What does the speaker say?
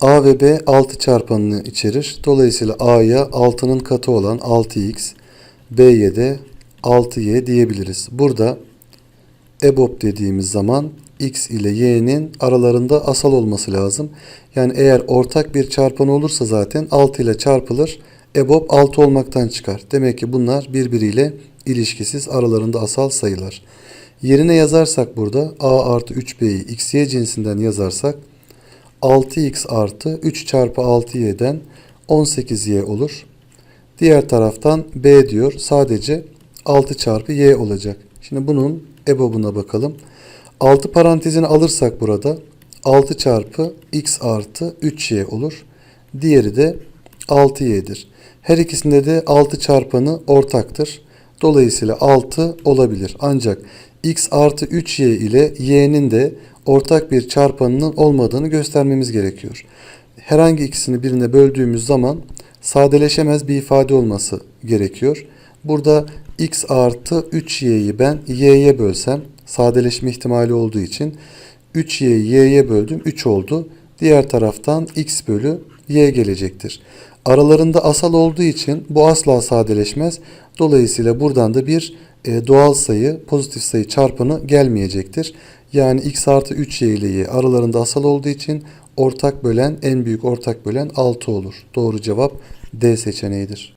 A ve B 6 çarpanını içerir. Dolayısıyla A'ya 6'nın katı olan 6x, B'ye de 6y diyebiliriz. Burada EBOB dediğimiz zaman x ile y'nin aralarında asal olması lazım. Yani eğer ortak bir çarpanı olursa zaten 6 ile çarpılır. EBOB 6 olmaktan çıkar. Demek ki bunlar birbiriyle ilişkisiz aralarında asal sayılar. Yerine yazarsak burada a artı 3b'yi xy cinsinden yazarsak 6x artı 3 çarpı 6y'den 18y olur. Diğer taraftan b diyor sadece 6 çarpı y olacak. Şimdi bunun EBOB'una bakalım. 6 parantezini alırsak burada 6 çarpı x artı 3y olur. Diğeri de 6y'dir. Her ikisinde de 6 çarpanı ortaktır. Dolayısıyla 6 olabilir. Ancak x artı 3y ile y'nin de ortak bir çarpanının olmadığını göstermemiz gerekiyor. Herhangi ikisini birine böldüğümüz zaman sadeleşemez bir ifade olması gerekiyor. Burada x artı 3y'yi ben y'ye bölsem sadeleşme ihtimali olduğu için 3y'yi y'ye böldüm 3 oldu. Diğer taraftan x bölü y gelecektir. Aralarında asal olduğu için bu asla sadeleşmez. Dolayısıyla buradan da bir e, doğal sayı, pozitif sayı çarpanı gelmeyecektir. Yani x artı 3y ile y aralarında asal olduğu için ortak bölen, en büyük ortak bölen 6 olur. Doğru cevap D seçeneğidir.